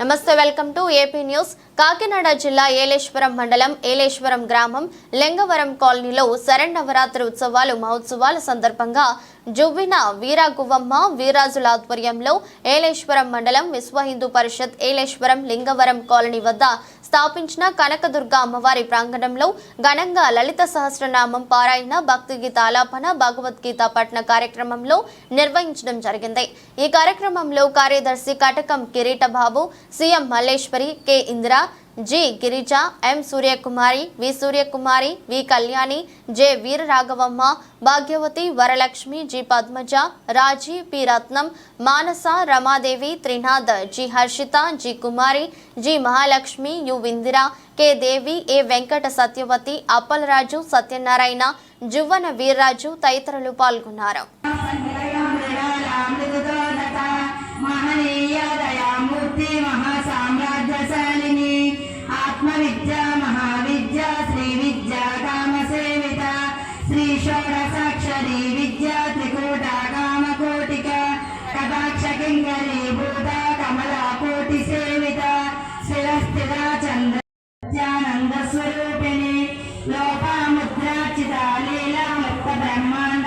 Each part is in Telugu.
నమస్తే welcome to AP news. Kakinada జిల్లా ఏలేశ్వరం మండలం ఏలేశ్వరం గ్రామం లింగవరం కాలనీలో శరణవరాత్రి ఉత్సవాలు మహోత్సవాల సందర్భంగా జువ్విన వీరాగువ్వమ్మ వీరాజుల ఆధ్వర్యంలో ఏలేశ్వరం మండలం విశ్వ హిందూ పరిషత్ ఏలేశ్వరం లింగవరం కాలనీ వద్ద స్థాపించిన కనకదుర్గ అమ్మవారి ప్రాంగణంలో ఘనంగా లలిత సహస్రనామం పారాయణ భక్తి గీత ఆలాపన భగవద్గీత పఠన కార్యక్రమంలో నిర్వహించడం జరిగింది. ఈ కార్యక్రమంలో కార్యదర్శి Katakam Kireeta Babu CM Malleswari K Indira G Girija M Suryakumari V Suryakumari V Kalyani J Veeraraghavamma Bhagyavathi Varalakshmi G Padmaja Raji P Ratnam Manasa Ramadevi Trinath G Harshitha G Kumari G Mahalakshmi U Indira K Devi A Venkata Satyavathi Appalaraju Satyanarayana Juvvana Veerraju తదితరులు పాల్గొన్నారు మహనీయ దయామూర్తి శ్రీ షోడసాక్షరి విద్య త్రికూట కామకోటిక కటాక్ష కింకరీ భూత కమల కోటి సేవిత స్థిరస్థిర చంద్ర నిత్యానంద స్వరూపిణి లోపాముద్రాచిత లీలా ముక్త బ్రహ్మాండ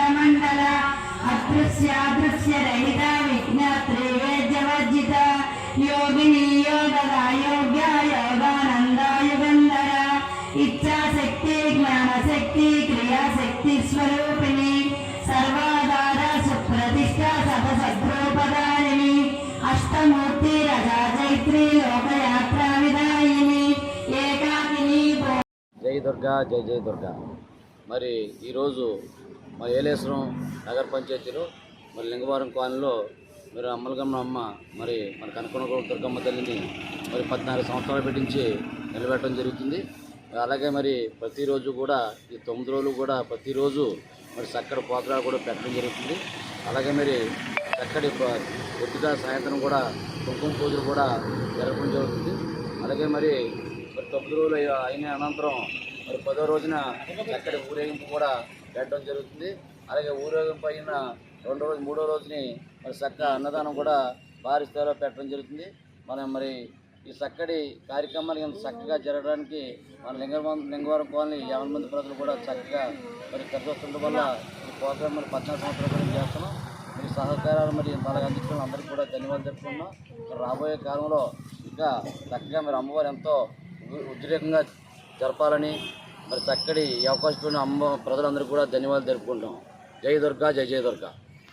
జై దుర్గా జై జై దుర్గా. మరి ఈరోజు మా ఏలేశ్వరం నగర పంచాయతీలో మరి లింగవరం కాలనీలో మరి అమ్మలగమ్మ అమ్మ మరి మన కనుకొనగూడ దుర్గమ్మ తల్లిని మరి పద్నాలుగు సంవత్సరాలు పెట్టించి నిలబెట్టడం జరుగుతుంది. అలాగే మరి ప్రతిరోజు కూడా ఈ తొమ్మిది రోజులు కూడా ప్రతిరోజు మరి చక్కటి పోతరాలు కూడా పెట్టడం జరుగుతుంది. అలాగే మరి చక్కటి ప- పొద్దుట సాయంత్రం కూడా కుంకుమ పూజలు కూడా జరపడం జరుగుతుంది. అలాగే మరి మరి తొమ్మిది రోజులు అయిన అనంతరం మరి పదో రోజున చక్కటి ఊరేగింపు కూడా పెట్టడం జరుగుతుంది. అలాగే ఊరేగింపు అయిన రెండో రోజు మూడో రోజుని మరి చక్క అన్నదానం కూడా భారీ స్థాయిలో పెట్టడం జరుగుతుంది. మనం మరి ఈ చక్కటి కార్యక్రమాలు ఇంత చక్కగా జరగడానికి మన లింగవరం లింగవరం కాలనీ యాభై మంది ప్రజలు కూడా చక్కగా మరి కలిసి వస్తుండడం వల్ల ఈ ప్రోగ్రాం మరి పద్నాలుగు సంవత్సరాలు చేస్తున్నాం. మీ సహకారాలు మరి ఇంతలాగా అందించడం అందరికీ కూడా ధన్యవాదాలు చెప్పుకున్నాం మరి రాబోయే కాలంలో ఇంకా చక్కగా మీరు అమ్మవారు ఎంతో ఉద్రేకంగా జరపాలని మరి చక్కటి ఈ అవకాశం అమ్మ ప్రజలందరూ కూడా ధన్యవాదాలు తెలుపుకుంటాం జై దుర్గా జై జై దుర్గా.